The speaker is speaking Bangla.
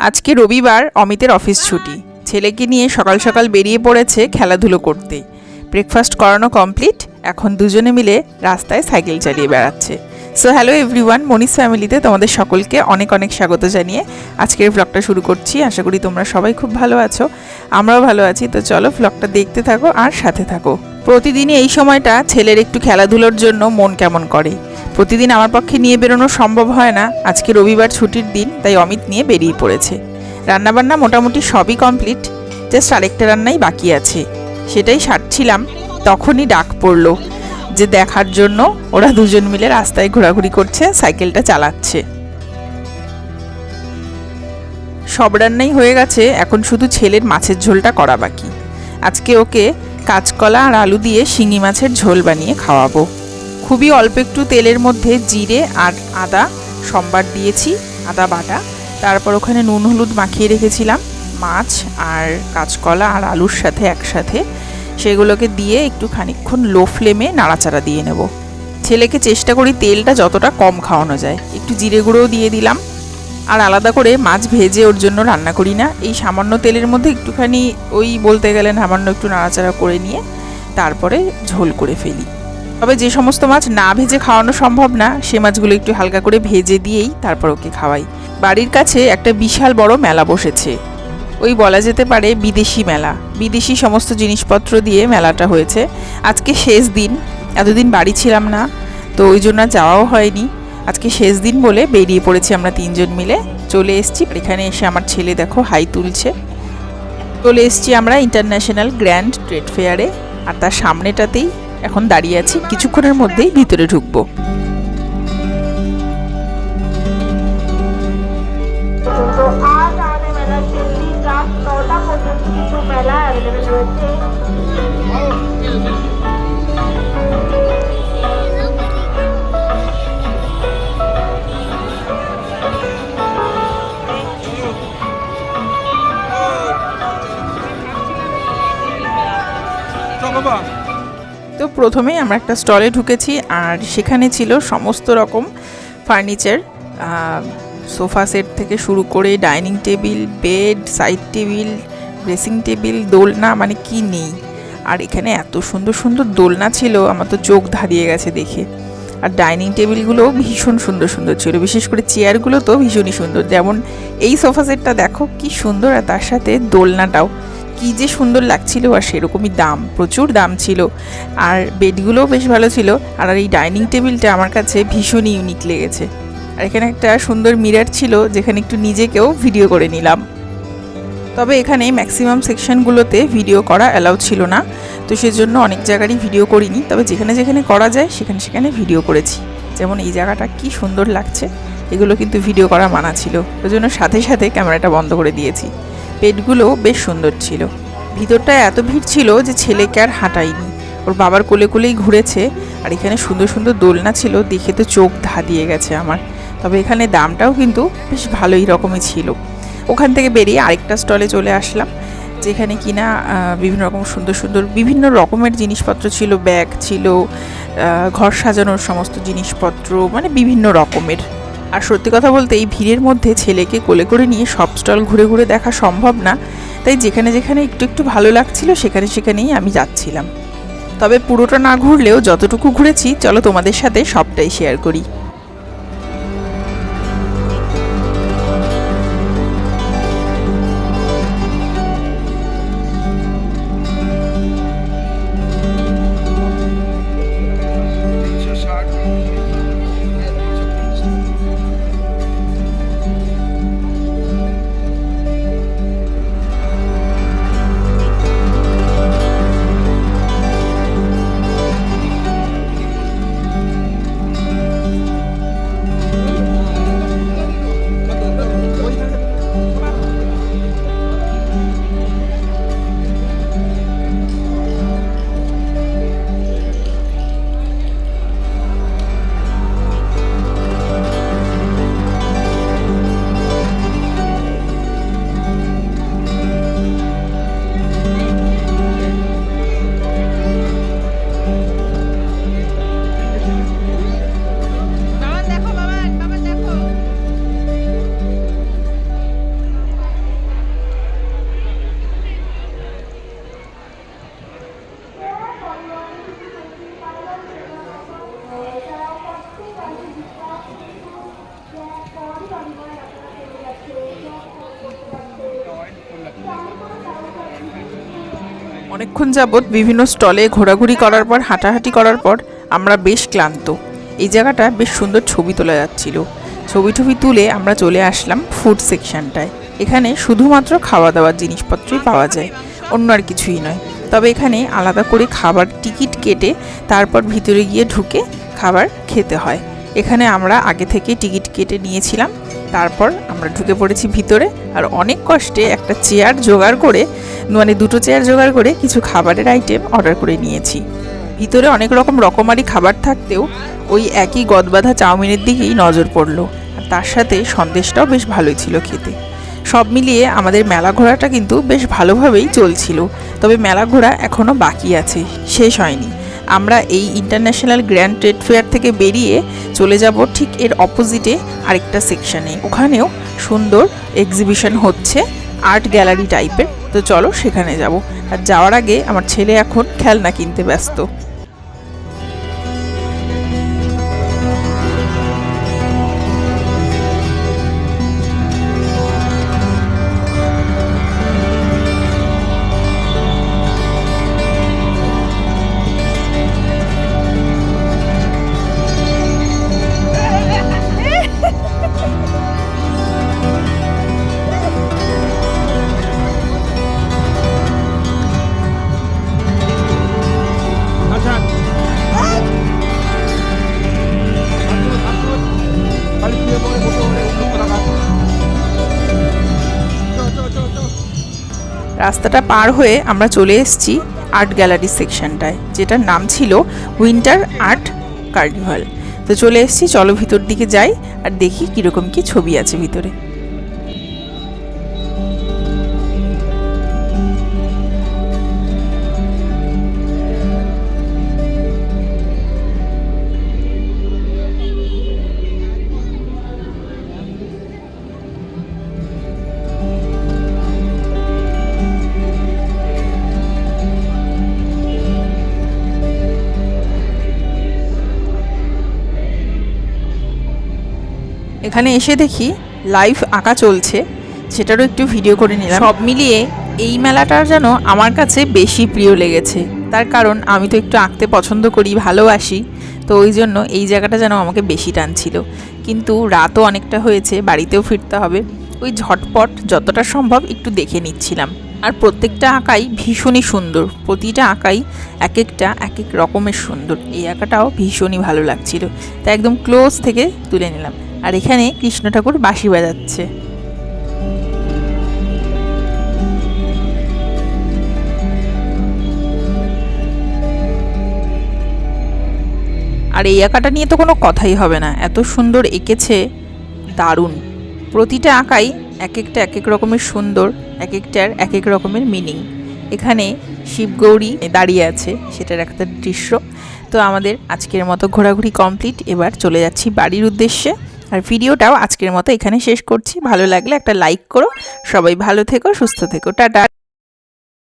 আজকে রবিবার অমিতের অফিস ছুটি। ছেলেকে নিয়ে সকাল সকাল বেরিয়ে পড়েছে খেলাধুলো করতে। ব্রেকফাস্ট করানো কমপ্লিট, এখন দুজনে মিলে রাস্তায় সাইকেল চালিয়ে বেড়াচ্ছে। সো হ্যালো এভরিওয়ান মনিস ফ্যামিলিতে তোমাদের সকলকে অনেক অনেক স্বাগত জানিয়ে আজকের ব্লগটা শুরু করছি। আশা করি তোমরা সবাই খুব ভালো আছো, আমরাও ভালো আছি। তো চলো ব্লগটা দেখতে থাকো আর সাথে থাকো। প্রতিদিনই এই সময়টা ছেলের একটু খেলাধুলোর জন্য মন কেমন করে? প্রতিদিন আমার পক্ষে নিয়ে বেরোনো সম্ভব হয় না। আজকে রবিবার ছুটির দিন, তাই অমিত নিয়ে বেরিয়ে পড়েছে। রান্নাবান্না মোটামুটি সবই কমপ্লিট, জাস্ট আরেকটা রান্নাই বাকি আছে। সেটাই সারছিলাম, তখনই ডাক পড়ল যে দেখার জন্য ওরা দুজন মিলে রাস্তায় ঘোরাঘুরি করছে, সাইকেলটা চালাচ্ছে। সব রান্নাই হয়ে গেছে, এখন শুধু ছেলের মাছের ঝোলটা করা বাকি। আজকে ওকে কাঁচকলা আর আলু দিয়ে শিঙি মাছের ঝোল বানিয়ে খাওয়াবো। খুবই অল্প একটু তেলের মধ্যে জিরে আর আদা সম্বার দিয়েছি, আদা বাটা। তারপর ওখানে নুন, হলুদ মাখিয়ে রেখেছিলাম, মাছ আর কাঁচকলা আর আলুর সাথে একসাথে। সেগুলোকে দিয়ে একটু খানিকক্ষণ লো ফ্লেমে নাড়াচাড়া দিয়ে নেব। ছেলেকে চেষ্টা করি তেলটা যতটা কম খাওয়ানো যায়। একটু জিরে গুঁড়োও দিয়ে দিলাম। আর আলাদা করে মাছ ভেজে ওর জন্য রান্না করি না। এই সামান্য তেলের মধ্যে একটুখানি ওই বলতে গেলেন সামান্য একটু নাড়াচাড়া করে নিয়ে তারপরে ঝোল করে ফেলি। তবে যে সমস্ত মাছ না ভেজে খাওয়ানো সম্ভব না, সে মাছগুলো একটু হালকা করে ভেজে দিয়েই তারপর ওকে খাওয়াই। বাড়ির কাছে একটা বিশাল বড় মেলা বসেছে। ওই বলা যেতে পারে বিদেশি মেলা। বিদেশি সমস্ত জিনিসপত্র দিয়ে মেলাটা হয়েছে। আজকে শেষ দিন। এতদিন বাড়ি ছিলাম না, তো ওই জন্য যাওয়াও হয়নি। আজকে শেষ দিন বলে বেরিয়ে পড়েছি আমরা তিনজন মিলে। চলে এসেছি এখানে এসে আমার ছেলে দেখো হাই তুলছে। চলে এসেছি আমরা ইন্টারন্যাশনাল গ্র্যান্ড ট্রেড ফেয়ারে, আর তার সামনেটাতেই এখন দাঁড়িয়ে আছি কিছুক্ষণের মধ্যেই ভিতরে ঢুকবো। প্রথমেই আমরা একটা স্টলে ঢুকেছি আর সেখানে ছিল সমস্ত রকম ফার্নিচার সোফা সেট থেকে শুরু করে dining table, bed, side table, dressing table, দোলনা মানে কি নেই। আর এখানে এত সুন্দর সুন্দর দোলনা ছিল, আমার তো চোখ ধারিয়ে গেছে দেখে। আর ডাইনিং টেবিলগুলোও ভীষণ সুন্দর সুন্দর ছিল, বিশেষ করে চেয়ারগুলো তো ভীষণই সুন্দর। যেমন এই সোফা সেটটা দেখো, কি সুন্দর, আর তার সাথে দোলনাটাও। কি যে সুন্দর লাগছিল আর সেরকমই দাম, প্রচুর দাম ছিল। আর বেডগুলোও বেশ ভালো ছিল, আর এই ডাইনিং টেবিলটা আমার কাছে ভীষণই ইউনিক লেগেছে। আর এখানে একটা সুন্দর মিরার ছিল, যেখানে একটু নিজেকেও ভিডিও করে নিলাম। তবে এখানে ম্যাক্সিমাম সেকশনগুলোতে ভিডিও করা অ্যালাউ ছিল না, তো সেজন্য অনেক জায়গারই ভিডিও করিনি। তবে যেখানে যেখানে করা যায়, সেখানে সেখানে ভিডিও করেছি। যেমন এই জায়গাটা কি সুন্দর লাগছে। এগুলো কিন্তু ভিডিও করা মানা ছিল। ওই জন্য সাথে সাথে ক্যামেরাটা বন্ধ করে দিয়েছি। পেটগুলো বেশ সুন্দর ছিল। ভিতরটায় এত ভিড় ছিল যে ছেলেকে আর হাঁটাইনি। ওর বাবার কোলে কোলেই ঘুরেছে, আর এখানে সুন্দর সুন্দর দোলনা ছিল, দেখে তো চোখ ধা দিয়ে গেছে আমার। তবে এখানে দামটাও কিন্তু বেশ ভালোই রকমই ছিল। ওখান থেকে বেরিয়ে আরেকটা স্টলে চলে আসলাম, যেখানে কিনা বিভিন্ন রকম সুন্দর সুন্দর বিভিন্ন রকমের জিনিসপত্র ছিল, ব্যাগ ছিল ঘর সাজানোর সমস্ত জিনিসপত্র মানে বিভিন্ন রকমের। আর সত্যি কথা বলতে এই ভিড়ের মধ্যে ছেলেকে কোলে করে নিয়ে সব স্টল ঘুরে ঘুরে দেখা সম্ভব না। তাই যেখানে যেখানে একটু একটু ভালো লাগছিল, সেখানে সেখানেই আমি যাচ্ছিলাম। তবে পুরোটা না ঘুরলেও যতটুকু ঘুরেছি, চলো তোমাদের সাথে সবটাই শেয়ার করি। অনেকক্ষণ যাবৎ বিভিন্ন স্টলে ঘোরাঘুরি করার পর, হাঁটাহাঁটি করার পর আমরা বেশ ক্লান্ত। এই জায়গাটা বেশ সুন্দর ছবি তোলা যাচ্ছিল। ছবি টবি তুলে আমরা চলে আসলাম ফুড সেকশনটায় এখানে শুধুমাত্র খাওয়া দাওয়ার জিনিসপত্রই পাওয়া যায়, অন্য আর কিছুই নয়। তবে এখানে আলাদা করে খাবার টিকিট কেটে তারপর ভিতরে গিয়ে ঢুকে খাবার খেতে হয়। এখানে আমরা আগে থেকে টিকিট কেটে নিয়েছিলাম, তারপর আমরা ঢুকে পড়েছি ভিতরে আর অনেক কষ্টে একটা চেয়ার জোগাড় করে মানে দুটো চেয়ার জোগাড় করে কিছু খাবারের আইটেম অর্ডার করে নিয়েছি। ভিতরে অনেক রকম রকমারি খাবার থাকতেও ওই একই গদবাঁধা চাউমিনের দিকেই নজর পড়ল। আর তার সাথে সন্দেশটাও বেশ ভালোই ছিল খেতে। সব মিলিয়ে আমাদের মেলা ঘোরাটা কিন্তু বেশ ভালোভাবেই চলছিল। তবে মেলা ঘোরা এখনও বাকি আছে, শেষ হয়নি। আমরা এই ইন্টারন্যাশনাল গ্র্যান্ড ট্রেড ফেয়ার থেকে বেরিয়ে চলে যাব ঠিক এর অপোজিটে আরেকটা সেকশানে ওখানেও সুন্দর এক্সিবিশন হচ্ছে আর্ট গ্যালারি টাইপের তো চলো সেখানে যাব। আর যাওয়ার আগে আমার ছেলে এখন খেলনা কিনতে ব্যস্ত। রাস্তাটা পার হয়ে আমরা চলে এসেছি আর্ট গ্যালারি সেকশনটায়, যেটার নাম ছিল উইন্টার আর্ট কার্নিভাল। তো চলে এসেছি, চলো ভিতর দিকে যাই আর দেখি কীরকম কি ছবি আছে ভিতরে। এখানে এসে দেখি লাইভ আঁকা চলছে। সেটারও একটু ভিডিও করে নিলাম। সব মিলিয়ে এই মেলাটার যেন আমার কাছে বেশি প্রিয় লেগেছে। তার কারণ আমি তো একটু আঁকতে পছন্দ করি, ভালোবাসি, তো ওই জন্য এই জায়গাটা যেন আমাকে বেশি টানছিল। কিন্তু রাতও অনেকটা হয়েছে, বাড়িতেও ফিরতে হবে। ওই ঝটপট যতটা সম্ভব একটু দেখে নিচ্ছিলাম। আর প্রত্যেকটা আঁকাই ভীষণই সুন্দর। প্রতিটা আঁকাই এক একটা এক এক রকমের সুন্দর। এই আঁকাটাও ভীষণই ভালো লাগছিল। তাই একদম ক্লোজ থেকে তুলে নিলাম। আর এখানে কৃষ্ণ ঠাকুর বাঁশি বাজাচ্ছে। আর এই আঁকাটা নিয়ে তো কোনো কথাই হবে না। এত সুন্দর এঁকেছে দারুণ। প্রতিটা আঁকাই এক একটা এক এক রকমের সুন্দর এক একটার এক এক রকমের মিনিং। এখানে শিবগৌরী দাঁড়িয়ে আছে, সেটার একটা দৃশ্য। তো আমাদের আজকের মতো ঘোরাঘুরি কমপ্লিট। এবার চলে যাচ্ছি বাড়ির উদ্দেশ্যে। আর ভিডিওটাও আজকের মতো এখানে শেষ করছি। ভালো লাগলে একটা লাইক করো। সবাই ভালো থেকো, সুস্থ থেকো। টাটা।